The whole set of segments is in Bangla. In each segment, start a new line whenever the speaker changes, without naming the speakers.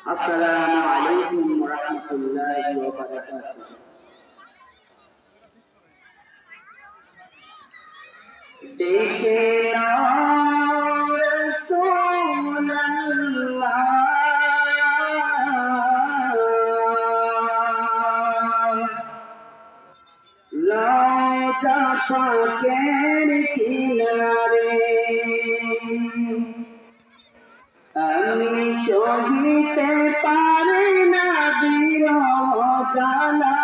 আসসালামু আলাইকুম রহমতুল্লাহি ওয়া বারাকাতুহু দেখে নাও রাসূলুল্লাহ লজা পাকের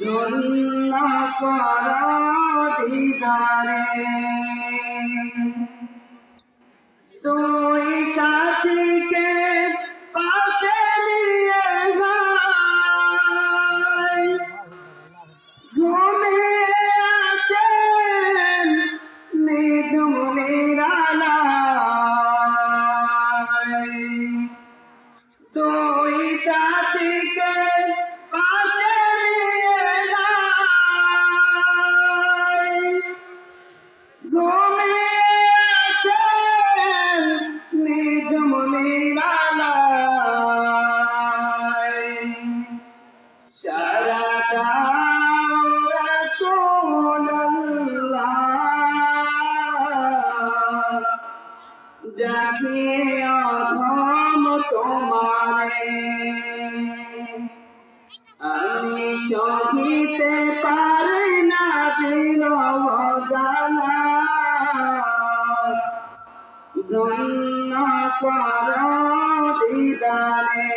ধন্য কর দিদারে। সহিতে পারে না বিরহ অজানা। ধন্য পর দিদারে।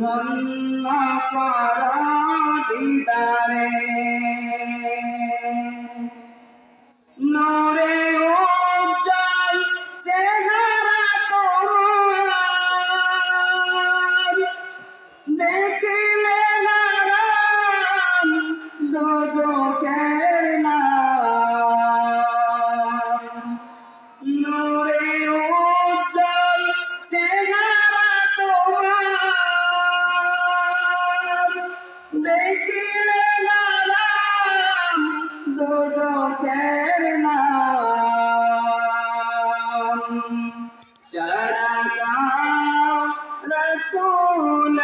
ধন্য কর। দোজখের নাম। সারা গাও রাসূলুল্লাহ।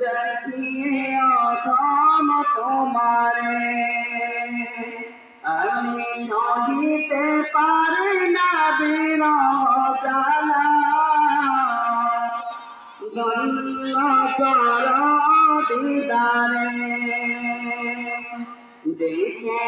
দেখিয়ে অধম তোমারে। আমি সহিতে পারি না বিরহ গণ্য কর দিদারে দেখে